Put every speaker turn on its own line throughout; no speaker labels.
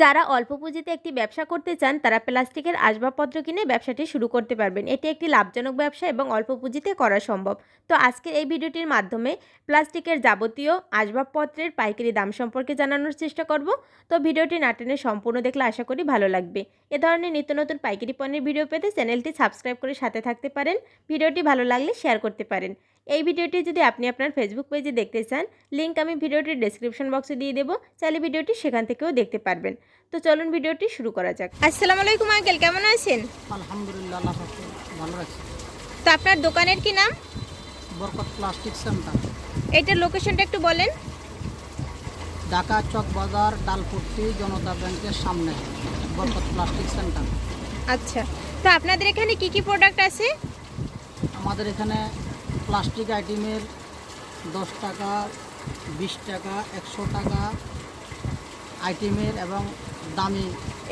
যারা অল্প পুঁজিতে একটি ব্যবসা করতে চান, তারা প্লাস্টিকের আসবাবপত্র কিনে ব্যবসাটি শুরু করতে পারবেন। এটি একটি লাভজনক ব্যবসা এবং অল্প পুঁজিতে করা সম্ভব। তো আজকের এই ভিডিওটির মাধ্যমে প্লাস্টিকের যাবতীয় আসবাবপত্রের পাইকারি দাম সম্পর্কে জানানোর চেষ্টা করব। তো ভিডিওটি নাটেনে সম্পূর্ণ দেখলে আশা করি ভালো লাগবে। এ ধরনের নিত্য নতুন পাইকারি পণ্যের ভিডিও পেতে চ্যানেলটি সাবস্ক্রাইব করে সাথে থাকতে পারেন। ভিডিওটি ভালো লাগলে শেয়ার করতে পারেন। এই ভিডিওটি যদি আপনি আপনার ফেসবুক পেজে দেখতে চান লিঙ্ক আমি ভিডিওটির ডেসক্রিপশন বক্সে দিয়ে দেবো। চাইলে ভিডিওটি সেখান থেকেও দেখতে পারবেন। তো চলুন ভিডিওটি শুরু করা যাক। আসসালামু আলাইকুম আঙ্কেল কেমন আছেন?
আলহামদুলিল্লাহ ভালো রাখছি
তো আপনার দোকানের কি নাম?
Barkat plastic center.
এইটার লোকেশনটা একটু বলেন।
ঢাকা চক বাজার ডালপট্টি জনতা ব্যাংকের সামনে বরকত প্লাস্টিক সেন্টার।
আচ্ছা তো আপনাদের এখানে কি কি প্রোডাক্ট আছে?
আমাদের এখানে প্লাস্টিক আইটেমের দশ টাকা বিশ টাকা একশো টাকা আইটেমের এবং দামি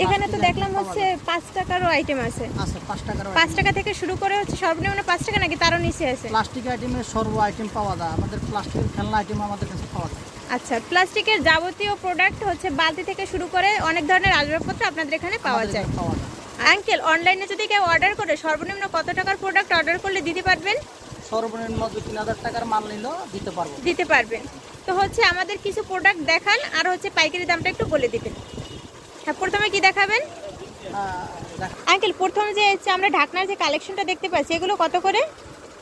এখানে তো দেখলাম হচ্ছে পাঁচ টাকারও আইটেম আছে।
আছে পাঁচ টাকার
পাঁচ টাকা থেকে শুরু করে হচ্ছে সর্বনিম্ন পাঁচ টাকা নাকি তারও নিচে আছে।
প্লাস্টিক আইটেমের সর্ব আইটেম পাওয়া যায়। আমাদের প্লাস্টিকের খেলনা আইটেম আমাদের কাছে পাওয়া যায়।
আচ্ছা প্লাস্টিকের যাবতীয় প্রোডাক্ট হচ্ছে বালতি থেকে শুরু করে অনেক ধরনের আসবাবপত্র আপনাদের এখানে পাওয়া যায়।
পাওয়া যায়।
আঙ্কেল অনলাইনে যদি কেউ অর্ডার করে সর্বনিম্ন কত টাকার প্রোডাক্ট অর্ডার করলে দিতে পারবেন?
সর্বনিম্ন দু তিন হাজার টাকার মাল নিলেও দিতে পারব।
দিতে পারবেন। তো হচ্ছে আমাদের কিছু প্রোডাক্ট দেখান আর হচ্ছে পাইকারি দামটা একটু বলে দিবেন হ্যাঁ প্রথমে কি দেখাবেন? আঙ্কেল প্রথম যে হচ্ছে আমরা ঢাকনার যে কালেকশনটা দেখতে পাচ্ছি এগুলো কত করে?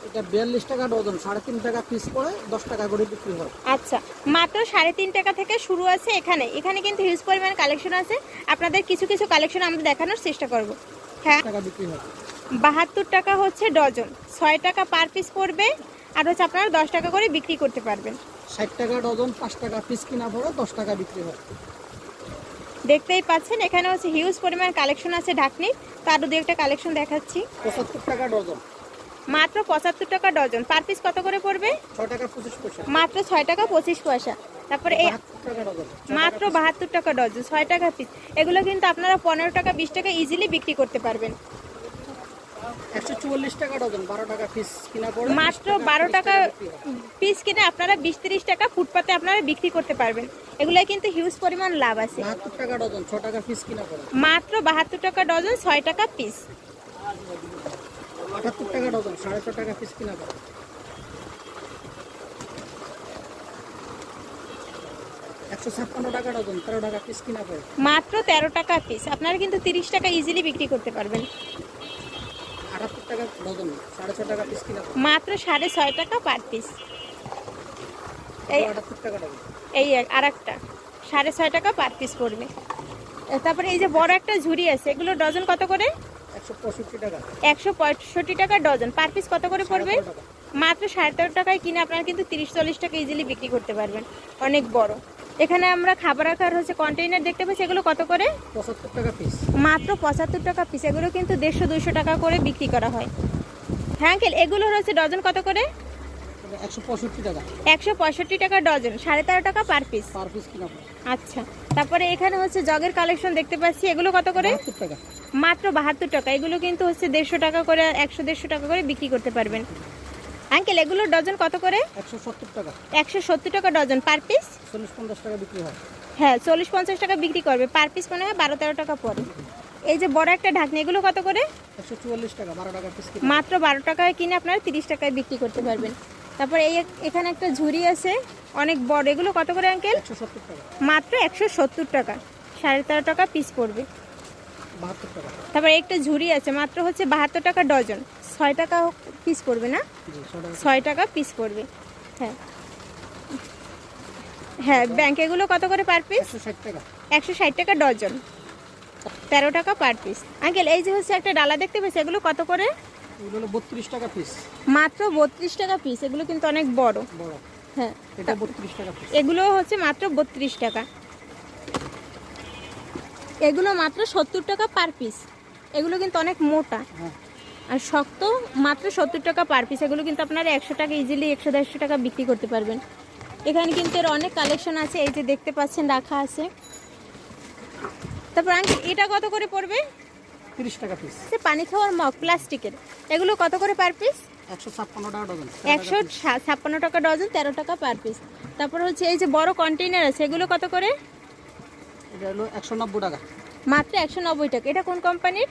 এটা বিয়াল্লিশ টাকা ডজন সাড়ে তিন টাকা পিস করে দশ টাকা করে বিক্রি হয়।
আচ্ছা মাত্র সাড়ে তিন টাকা থেকে শুরু আছে এখানে। এখানে কিন্তু হিউজ পরিমাণ কালেকশন আছে। আপনাদের কিছু কিছু কালেকশন আমরা দেখানোর চেষ্টা করব। হ্যাঁ
টাকা বিক্রি হয়।
বাহাত্তর টাকা হচ্ছে ডজন। ছয় টাকা পার পিস পড়বে আর হচ্ছে আপনারা দশ টাকা করে বিক্রি করতে পারবেন।
ষাট টাকা ডজন পাঁচ টাকা পিস কিনা পড়ে দশ টাকা বিক্রি হয়।
দেখতেই পাচ্ছেন এখানে হচ্ছে হিউজ পরিমাণ কালেকশন আছে ঢাকনি। তারও দু একটা কালেকশন দেখাচ্ছি।
পঁচাত্তর টাকা ডজন।
মাত্র পঁচাত্তর টাকা ডজন। পার পিস কত করে পড়বে?
ছয় টাকা পঁচিশ পয়সা।
মাত্র ছয় টাকা পঁচিশ পয়সা। তারপরে এই মাত্র বাহাত্তর টাকা ডজন ছয় টাকা পিস এগুলো কিন্তু আপনারা পনেরো টাকা বিশ টাকা ইজিলি বিক্রি করতে পারবেন।
একশো চুয়াল্লিশ টাকা ডজন বারো টাকা পিস কিনা পড়ে
মাত্র বারো টাকা পিস কিনে আপনারা বিশ তিরিশ টাকা ফুটপাতে আপনারা বিক্রি করতে পারবেন। এগুলো কিন্তু হিউজ পরিমাণ লাভ আছে।
বাহাত্তর টাকা ডজন ছ টাকা পিস কিনা পড়ে
মাত্র বাহাত্তর টাকা ডজন ছয় টাকা পিস
আটাত্তর টাকা ডজন সাড়ে ছ টাকা পিস কিনা পড়ে একশো ছাপ্পান্ন টাকা ডজন তেরো টাকা পিস কিনা
মাত্র তেরো টাকা পিস আপনারা কিন্তু তিরিশ টাকা ইজিলি বিক্রি করতে পারবেন।
আটাত্তর টাকা ডজন সাড়ে ছ টাকা পিস কিনা
মাত্র সাড়ে ছয় টাকা পার পিস এই
আটাত্তর টাকা ডজন
এই আর একটা সাড়ে ছয় টাকা পার পিস পড়বে। তারপরে এই যে বড় একটা ঝুড়ি আছে এগুলো ডজন কত করে?
একশো পঁয়ষট্টি টাকা।
ডজন। পার পিস কত করে পড়বে?
তেরো
মাত্র সাড়ে তেরো টাকায় কিনে আপনারা কিন্তু তিরিশ চল্লিশ টাকা ইজিলি বিক্রি করতে পারবেন। অনেক বড়। এখানে আমরা খাবার রাখার হচ্ছে কন্টেইনার দেখতে পাচ্ছি এগুলো কত করে?
পঁচাত্তর টাকা পিস
মাত্র পঁচাত্তর টাকা পিস এগুলো কিন্তু দেড়শো দুশো টাকা করে বিক্রি করা হয়। হ্যাঁ আঙ্কেল এগুলোর হচ্ছে ডজন কত করে?
একশো পঁয়ষট্টি টাকা।
একশো পঁয়ষট্টি টাকা ডজন সাড়ে তেরো টাকা পার পিস
পার পিস কিনা।
আচ্ছা তারপরে এখানে হচ্ছে জগের কালেকশন দেখতে পাচ্ছি এগুলো কত করে? মাত্র বাহাত্তর টাকা এগুলো কিন্তু হচ্ছে দেড়শো টাকা করে একশো দেড়শো টাকা করে বিক্রি করতে পারবেন। আঙ্কেল এগুলোর ডজন কত করে?
একশো সত্তর টাকা।
একশো সত্তর টাকা ডজন পার পিস?
চল্লিশ পঞ্চাশ টাকা বিক্রি হয়।
হ্যাঁ চল্লিশ পঞ্চাশ টাকা বিক্রি করবে। পার পিস মনে হয় বারো তেরো টাকা পড়ে। এই যে বড় একটা ঢাকনি এগুলো কত করে?
একশো চুয়াল্লিশ টাকা বারো টাকা পিস
মাত্র বারো টাকায় কিনে আপনারা তিরিশ টাকায় বিক্রি করতে পারবেন। তারপর এই এখানে একটা ঝুড়ি আছে অনেক বড়। এগুলো কত করে আঙ্কেল? মাত্র একশো সত্তর টাকা। সাড়ে তেরো টাকা পিস পড়বে। তারপর একটা ঝুড়ি আছে মাত্র হচ্ছে বাহাত্তর টাকা ডজন। ছয় টাকা পিস পড়বে না? ছয় টাকা পিস পড়বে হ্যাঁ। হ্যাঁ ব্যাংকেগুলো কত করে পার পিস
একশো ষাট টাকা।
ডজন। তেরো টাকা পার পিস আঙ্কেল এই যে হচ্ছে একটা ডালা দেখতে পেয়েছি এগুলো কত করে?
বত্রিশ টাকা পিস
মাত্র বত্রিশ টাকা পিস এগুলো কিন্তু অনেক বড়। হ্যাঁ এগুলো হচ্ছে মাত্র বত্রিশ টাকা। এগুলো মাত্র সত্তর টাকা পার পিস এগুলো কিন্তু অনেক মোটা।
হ্যাঁ।
আর শক্ত মাত্র সত্তর টাকা পার পিস এগুলো কিন্তু আপনারা একশো টাকা ইজিলি একশো দেড়শো টাকা বিক্রি করতে পারবেন। এখানে কিন্তু এর অনেক কালেকশন আছে এই যে দেখতে পাচ্ছেন রাখা আছে। তারপর আঙ্কেল এটা কত করে পড়বে?
তিরিশ টাকা পিস
পানি খাওয়ার মগ প্লাস্টিকের। এগুলো কত করে পার পিস
একশো ছাপ্পান্ন টাকা ডজন
তেরো টাকা পার পিস তারপর হচ্ছে এই যে বড় কন্টেইনার আছে এগুলো কত করে?
এটা হলো একশো নব্বই টাকা।
মাত্র একশো নব্বই টাকা। এটা কোন কোম্পানির?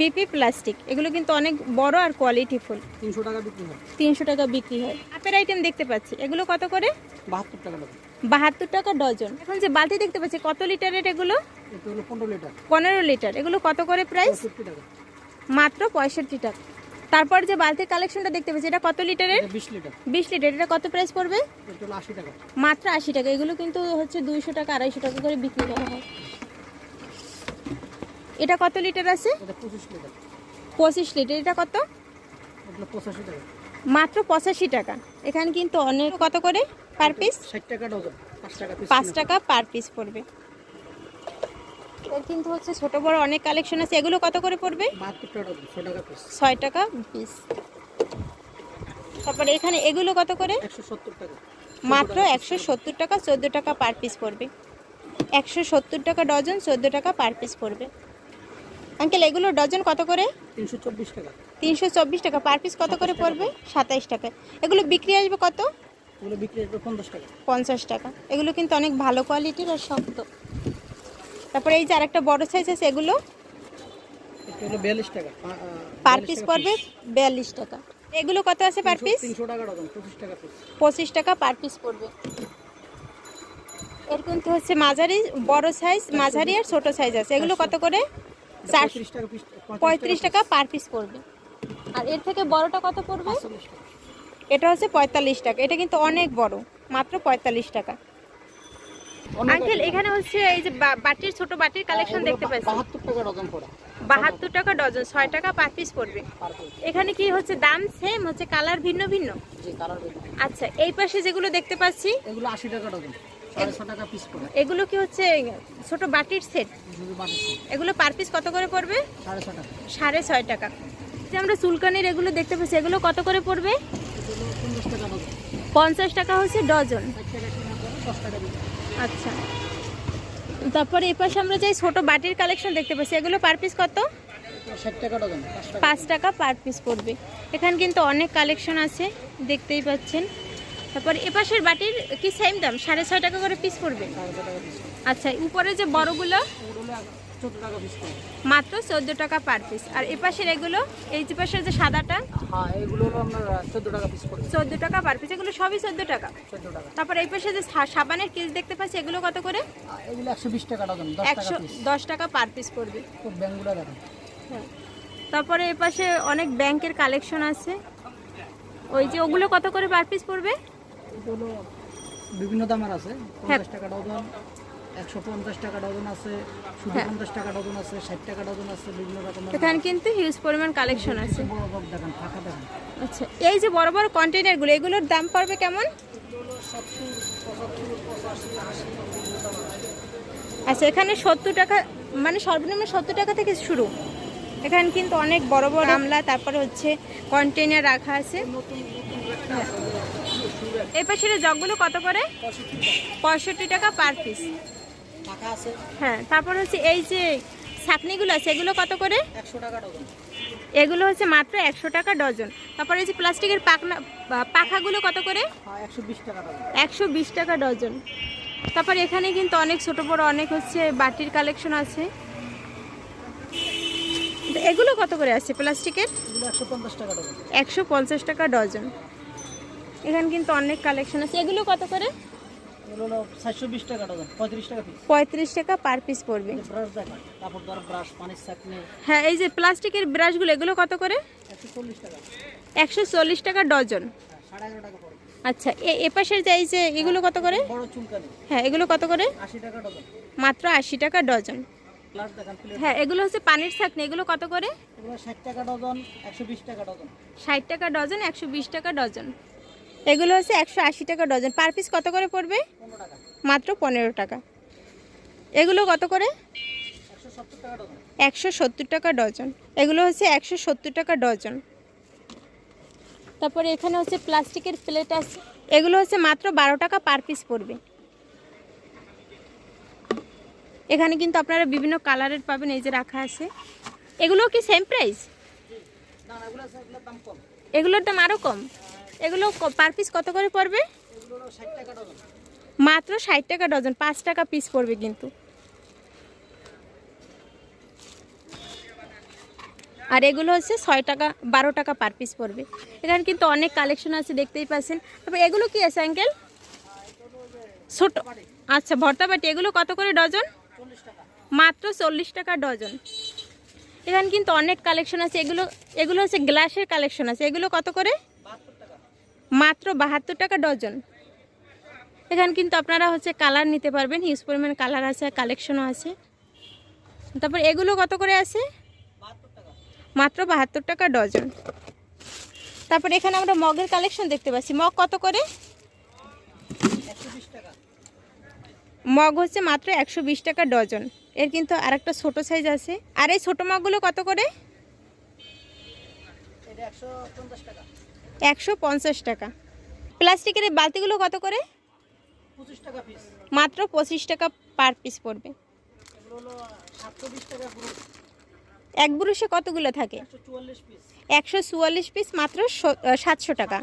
BP plastic.
এগুলো কিন্তু অনেক বড় আর কোয়ালিটি ফুল।
তিনশো টাকা বিক্রি হয়।
তিনশো টাকা বিক্রি হয়। আপের আইটেম দেখতে পাচ্ছি। এগুলো কত করে?
বাহাত্তর টাকা
বাহাত্তর টাকা ডজন। এখন যে বালতি দেখতে পাচ্ছি কত লিটারের এগুলো?
পনেরো লিটার
এগুলো কত করে প্রাইস মাত্র পঁয়ষট্টি টাকা। তারপর যে বালতির কালেকশনটা দেখতে পাচ্ছি এটা কত লিটারের
বিশ লিটার
বিশ লিটার এটা কত প্রাইস পড়বে? মাত্র আশি টাকা। এগুলো কিন্তু হচ্ছে দুইশো টাকা আড়াইশো টাকা করে বিক্রি করা হয়। এটা কত লিটার আছে?
পঁচিশ লিটার।
এটা কত? মাত্র পঁচাশি টাকা। এখানে কিন্তু অনেক কত করে? পার পিস
পাঁচ টাকা
পার পিস পড়বে। কিন্তু হচ্ছে ছোট বড় অনেক কালেকশন আছে। এগুলো কত করে পড়বে? ছয় টাকা পিস তারপরে এখানে এগুলো কত করে? মাত্র একশো সত্তর টাকা চোদ্দ টাকা পার পিস পড়বে। একশো সত্তর টাকা ডজন চোদ্দ টাকা পার পিস পড়বে। আঙ্কেল এগুলো ডজন কত করে?
তিনশো চব্বিশ টাকা।
তিনশো চব্বিশ টাকা। পার পিস কত করে পড়বে? সাতাইশ টাকা। এগুলো বিক্রি আসবে কত?
এগুলো বিক্রি আসবে পঞ্চাশ টাকা।
পঞ্চাশ টাকা। এগুলো কিন্তু অনেক ভালো কোয়ালিটির আর শক্ত। তারপরে এই যে আরেকটা বড় সাইজ আছে এগুলো?
বিয়াল্লিশ টাকা।
পার পিস পড়বে বিয়াল্লিশ টাকা। এগুলো কত আছে পার পিস?
তিনশো টাকা পঁচিশ টাকা
পঁচিশ টাকা পার পিস পড়বে। এর কিন্তু হচ্ছে মাঝারি বড় সাইজ মাঝারি আর ছোট সাইজ আছে। এগুলো কত করে?
পঁয়ত্রিশ টাকা
পার পিস পড়বে। আর এর থেকে বড়টা কত পড়বে? এটা হচ্ছে পঁয়তাল্লিশ টাকা। এটা কিন্তু অনেক বড় মাত্র পঁয়তাল্লিশ টাকা। আঙ্কেল এখানে হচ্ছে এই যে বাটির ছোট বাটির কালেকশন দেখতে পাচ্ছি
বাহাত্তর টাকা ডজন
ছয় টাকা পার পিস পড়বে। এখানে কি হচ্ছে দাম সেম হচ্ছে কালার ভিন্ন ভিন্ন? আচ্ছা এই পাশে যেগুলো দেখতে পাচ্ছি?
এগুলো আশি টাকা ডজন
এগুলো কি হচ্ছে ছোট বাটির সেট এগুলো পার পিস কত করে পড়বে?
সাড়ে
ছয় টাকা। যে আমরা চুলকানির এগুলো দেখতে পাচ্ছি এগুলো কত করে পড়বে?
পঞ্চাশ টাকা
হচ্ছে ডজন। আচ্ছা। তারপরে এই পাশে আমরা যে ছোট বাটির কালেকশন দেখতে পাচ্ছি এগুলো পার পিস কত?
পাঁচ টাকা।
পার পিস পড়বে। এখানে কিন্তু অনেক কালেকশন আছে দেখতেই পাচ্ছেন। তারপর এ পাশের বাটির কি সেম দাম? সাড়ে ছয় টাকা করে পিস পড়বে। আচ্ছা উপরে যে বড়গুলো মাত্র চোদ্দ টাকা পার পিস আর এ পাশের এগুলো এই যে পাশের যে সাদাটা
হ্যাঁ চোদ্দ টাকা
পার পিস এগুলো সবই চোদ্দ টাকা। তারপর এই পাশে যে সাবানের কিস দেখতে পাচ্ছি এগুলো কত করে?
এগুলো একশো বিশ টাকা ডজন দশ টাকা
একশো
পিস
দশ টাকা পার পিস পড়বে। হ্যাঁ। তারপরে এ পাশে অনেক ব্যাংকের কালেকশন আছে। ওই যে ওগুলো কত করে পার পিস পড়বে?
এগুলো বিভিন্ন দামের আছে
হ্যাঁ।
পঞ্চাশ টাকা ডজন একশো পঞ্চাশ টাকা ডজন আছে শুধু
হ্যাঁ।
পঞ্চাশ টাকা ডজন আছে ষাট টাকা ডজন আছে বিভিন্ন রকমের
এখানে কিন্তু হিউজ পরিমাণ কালেকশন আছে
বড় বড় দেখেন ফাঁকা দেখেন
আচ্ছা এই যে বড় বড় কন্টেনারগুলো এগুলোর দাম পড়বে কেমন আচ্ছা এখানে সত্তর টাকা মানে সর্বনিম্ন সত্তর টাকা থেকে শুরু এখানে কিন্তু অনেক বড় বড় আমলা তারপরে হচ্ছে কন্টেনার রাখা আছে। এই পাশের জগগুলো কত করে? পঁয়ষট্টি টাকা পার পিস হ্যাঁ তারপর হচ্ছে এই যে ছাকনিগুলো আছে এগুলো কত করে? এগুলো হচ্ছে মাত্র একশো টাকা ডজন। তারপরে এই যে প্লাস্টিকের পাখনা পাখাগুলো কত করে?
হ্যাঁ একশো বিশ টাকা ডজন।
একশো বিশ টাকা ডজন। তারপর এখানে কিন্তু অনেক ছোট বড় অনেক হচ্ছে বাটির কালেকশন আছে। এগুলো কত করে আছে প্লাস্টিকের?
একশো পঞ্চাশ টাকা ডজন
একশো পঞ্চাশ টাকা ডজন এখানে কিন্তু অনেক কালেকশন আছে। এগুলো কত করে?
পঁয়ত্রিশ টাকা
পার পিস পড়বে। হ্যাঁ এই যে প্লাস্টিকের ব্রাশগুলো এগুলো কত করে?
একশো চল্লিশ টাকা।
ডজন।
হ্যাঁ,
আচ্ছা এ- এ যে এই যে এগুলো কত করে? হ্যাঁ এগুলো কত করে? মাত্র আশি টাকা ডজন। হ্যাঁ এগুলো হচ্ছে পানির ছাকনি এগুলো কত করে?
ষাট টাকা ডজন একশো বিশ টাকা ডজন।
ষাট টাকা ডজন একশো বিশ টাকা ডজন। এগুলো হচ্ছে একশো আশি টাকা ডজন। পার পিস কত করে পড়বে? মাত্র পনেরো টাকা। এগুলো কত করে?
একশো সত্তর টাকা ডজন।
এগুলো হচ্ছে একশো সত্তর টাকা ডজন। তারপরে এখানে হচ্ছে প্লাস্টিকের প্লেট আছে। এগুলো হচ্ছে মাত্র বারো টাকা পার পিস পড়বে। এখানে কিন্তু আপনারা বিভিন্ন কালারের পাবেন এই যে রাখা আছে। এগুলো কি সেম প্রাইস
এগুলোর দাম
আরও কম? এগুলো পার পিস কত করে পড়বে? মাত্র ষাট টাকা ডজন, পাঁচ টাকা পিস পড়বে কিন্তু। আর এগুলো হচ্ছে ছয় টাকা, বারো টাকা পার পিস পড়বে। এখানে কিন্তু অনেক কালেকশন আছে, দেখতেই পাচ্ছেন। তবে এগুলো কি আছে আঙ্কেল ছোট আচ্ছা ভর্তাবাটি, এগুলো কত করে ডজন? মাত্র চল্লিশ টাকা ডজন। এখানে কিন্তু অনেক কালেকশন আছে, এগুলো এগুলো হচ্ছে গ্লাসের কালেকশন আছে। এগুলো কত করে? মাত্র বাহাত্তর টাকা ডজন। এখানে কিন্তু আপনারা হচ্ছে কালার নিতে পারবেন। হিউজ পরিমাণ কালার আছে কালেকশনও আছে। তারপর এগুলো কত করে আছে? মাত্র বাহাত্তর টাকা ডজন। তারপর এখানে আমরা মগের কালেকশন দেখতে পাচ্ছি। মগ কত করে? মগ হচ্ছে মাত্র একশো বিশ টাকা ডজন। এর কিন্তু আরেকটা ছোটো সাইজ আছে। আর এই ছোটো মগগুলো কত করে?
টাকা।
একশো পঞ্চাশ টাকা। প্লাস্টিকের বালতিগুলো কত করে?
পঁচিশ টাকা পিস
মাত্র পঁচিশ টাকা পার পিস পড়বে। এক ব্রুশে কতগুলো থাকে?
একশো চুয়াল্লিশ পিস
মাত্র সাতশো টাকা।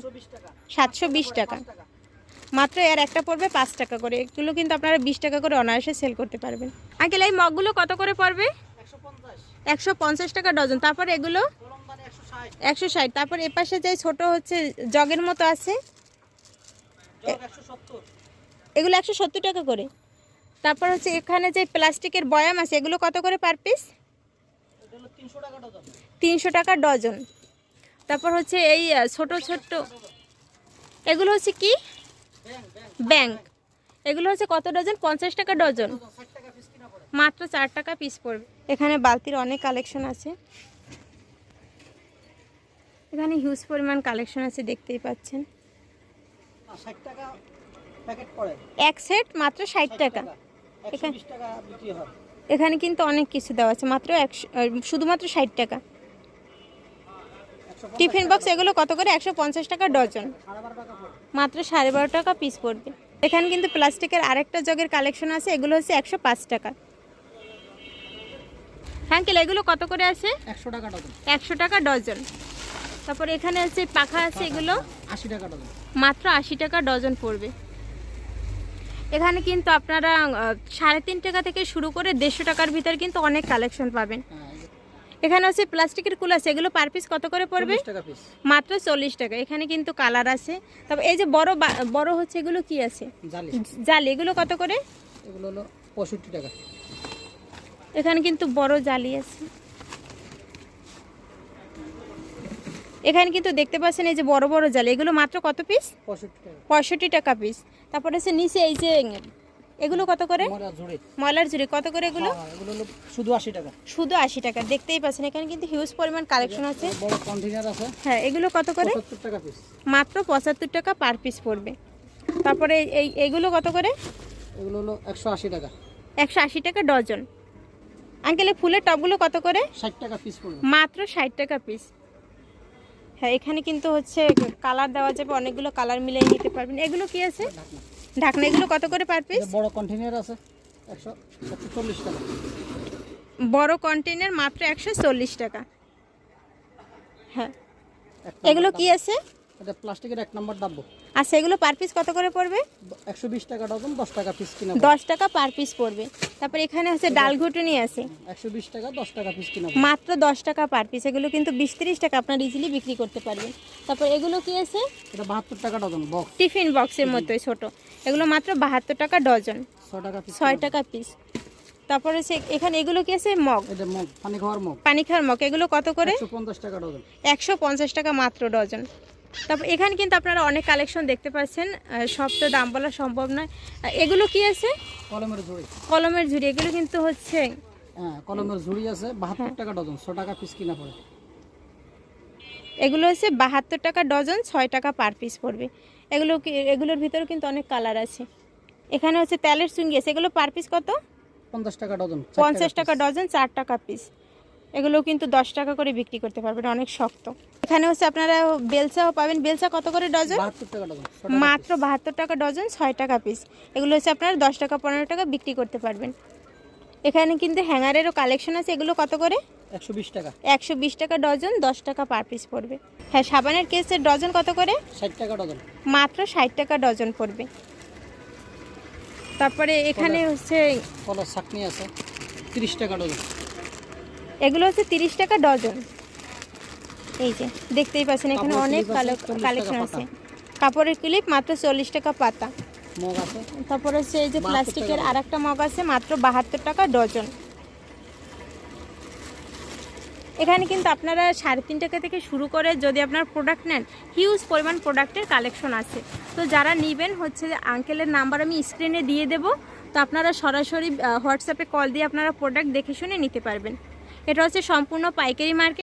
সাতশো বিশ টাকা। মাত্র এর একটা পড়বে পাঁচ টাকা করে। এগুলো কিন্তু আপনারা বিশ টাকা করে অনায়াসে সেল করতে পারবেন। আঙ্কেল এই মগগুলো কত করে পড়বে?
একশো পঞ্চাশ
টাকা ডজন। তারপর এগুলো?
একশো ষাট
তারপর এ পাশে যে ছোট হচ্ছে জগের মতো আছে। এগুলো একশো সত্তর টাকা করে। তারপর হচ্ছে এখানে যে প্লাস্টিকের বয়াম আছে এগুলো কত করে পার পিস?
তিনশো টাকা ডজন।
তারপর হচ্ছে এই ছোট ছোট এগুলো হচ্ছে কি?
ব্যাং ব্যাং
ব্যাংক। এগুলো হচ্ছে কত ডজন? পঞ্চাশ টাকা ডজন। মাত্র চার টাকা পিস পড়বে। এখানে বালতির অনেক কালেকশন আছে। এখানে হিউজ পরিমাণ কালেকশন আছে দেখতেই পাচ্ছেন। এক সেট মাত্র ষাট টাকা। এখানে- কিন্তু অনেক কিছু দেওয়া আছে মাত্র একশো শুধুমাত্র ষাট টাকা। টিফিন বক্স এগুলো কত করে? একশো পঞ্চাশ টাকা ডজন। মাত্র সাড়ে বারো টাকা পিস পড়বে। এখানে কিন্তু প্লাস্টিকের আরেকটা জগের কালেকশন আছে এগুলো হচ্ছে একশো পাঁচ টাকা। হ্যাঁ কেলে এগুলো কত করে আছে?
একশো টাকা ডজন।
একশো টাকা ডজন। তারপর এখানে হচ্ছে পাখা আছে এগুলো।
আশি টাকা ডজন।
মাত্র আশি টাকা ডজন পড়বে। এখানে কিন্তু আপনারা সাড়ে তিন টাকা থেকে শুরু করে দেড়শো টাকার ভিতর কিন্তু অনেক কালেকশন পাবেন।
হ্যাঁ।
এখানে হচ্ছে প্লাস্টিকের কুল আছে। এগুলো পার পিস কত করে পড়বে? মাত্র চল্লিশ টাকা। এখানে কিন্তু কালার আছে। তবে এই যে বড় বড় হচ্ছে এগুলো কি আছে?
জালি।
জালি। এগুলো কত করে?
এগুলো হলো পঁয়ষট্টি টাকা।
এখানে কিন্তু বড় জালি আছে। এখানে কিন্তু দেখতে পাচ্ছেন এই যে বড় বড় জাল এগুলো মাত্র কত পিস
পঁয়ষট্টি টাকা।
পিস তারপরে হচ্ছে নিচে এই যে এগুলো কত করে? ময়লার ঝুড়ি। কত করে এগুলো?
হ্যাঁ, শুধু আশি টাকা।
শুধু আশি টাকা দেখতেই পাচ্ছেন এখানে কিন্তু হিউজ পরিমাণ কালেকশন আছে। হ্যাঁ এগুলো কত করে? মাত্র পঁচাত্তর টাকা পার পিস পড়বে। তারপরে এই এগুলো কত করে?
এগুলো হলো একশো আশি টাকা।
একশো আশি টাকা ডজন। আঙ্কেলে ফুলের টবগুলো কত করে?
ষাট টাকা পিস
মাত্র ষাট টাকা পিস হ্যাঁ এখানে কিন্তু হচ্ছে কালার দেওয়া যাবে অনেকগুলো কালার মিলিয়ে নিতে পারবেন। এগুলো কি আছে?
ঢাকনা
এগুলো কত করে পার পিস
বড় কন্টেনার আছে টাকা।
বড় কন্টেনার মাত্র একশো চল্লিশ টাকা। হ্যাঁ। এগুলো কি আছে?
এটা প্লাস্টিকের এক নম্বর ডাব্বো।
আচ্ছা এগুলো পার পিস কত করে পড়বে?
একশো বিশ টাকা ডজন দশ টাকা পিস কিনা
দশ টাকা পার পিস পড়বে। তারপর এখানে হচ্ছে ডাল ঘুটুনি আছে।
একশো বিশ টাকা দশ টাকা পিস কিনা
মাত্র দশ টাকা পার পিস এগুলো কিন্তু বিশ তিরিশ টাকা আপনার ইজিলি বিক্রি করতে পারবেন। তারপর এগুলো কি আছে?
এটা বাহাত্তর টাকা ডজন বক্স
টিফিন বক্সের মতোই ছোট। এগুলো মাত্র বাহাত্তর টাকা ডজন।
ছয় টাকা পিস
ছয় টাকা পিস তারপরে হচ্ছে এখানে এগুলো কি আছে? মগ।
এটা মগ পানি খাওয়ার মগ।
পানি খাওয়ার মগ। এগুলো কত করে?
একশো পঞ্চাশ টাকা ডজন।
একশো পঞ্চাশ টাকা মাত্র ডজন। তারপর এখানে কিন্তু আপনারা অনেক কালেকশন দেখতে পাচ্ছেন। সব তো দাম বলা সম্ভব নয়। এগুলো কি আছে?
কলমের ঝুড়ি।
কলমের ঝুড়ি এগুলো কিন্তু হচ্ছে।
হ্যাঁ কলমের ঝুড়ি আছে বাহাত্তর। টাকা ডজন ছ টাকা পিস কিনা পড়ে।
এগুলো হচ্ছে বাহাত্তর টাকা ডজন ছয় টাকা পার পিস পড়বে। এগুলো এগুলোর ভিতরে কিন্তু অনেক কালার আছে। এখানে হচ্ছে তেলের চুঙ্গি আছে। এগুলো পার পিস কত?
পঞ্চাশ টাকা ডজন
পঞ্চাশ টাকা ডজন চার টাকা পিস এগুলো কিন্তু দশ টাকা করে বিক্রি করতে পারবেন অনেক শক্ত। এখানে হচ্ছে আপনারা বেলসাও পাবেন। বেলসা কত করে ডজন? মাত্র বাহাত্তর টাকা ডজন ছয় টাকা পিস এগুলো হচ্ছে আপনারা দশ টাকা পনেরো টাকা বিক্রি করতে পারবেন। এখানে কিন্তু হ্যাঙ্গারেরও কালেকশন আছে। এগুলো কত করে?
একশো বিশ টাকা।
একশো বিশ টাকা ডজন দশ টাকা পার পিস পড়বে। হ্যাঁ সাবানের কেসের ডজন কত করে?
ষাট টাকা ডজন।
মাত্র ষাট টাকা ডজন পড়বে। তারপরে এখানে হচ্ছে
কলার চাটনি আছে তিরিশ টাকা ডজন।
এগুলো হচ্ছে তিরিশ টাকা ডজন। এই যে দেখতেই পাচ্ছেন এখানে অনেক
clip আছে, 40 টাকা
কালেকশন আছে। কাপড়ের ক্লিপ মাত্র চল্লিশ টাকা পাতা। তারপর হচ্ছে এই যে প্লাস্টিকের
টাকা।
আর একটা মগ আছে মাত্র বাহাত্তর টাকা ডজন। এখানে কিন্তু আপনারা সাড়ে তিন টাকা থেকে শুরু করে যদি আপনার প্রোডাক্ট নেন হিউজ পরিমাণ প্রোডাক্টের কালেকশন আছে। তো যারা নেবেন হচ্ছে যে আঙ্কেলের নাম্বার আমি স্ক্রিনে দিয়ে দেব। তো আপনারা সরাসরি হোয়াটসঅ্যাপে কল দিয়ে আপনারা প্রোডাক্ট দেখে শুনে নিতে পারবেন। এটা হচ্ছে সম্পূর্ণ পাইকারি মার্কেট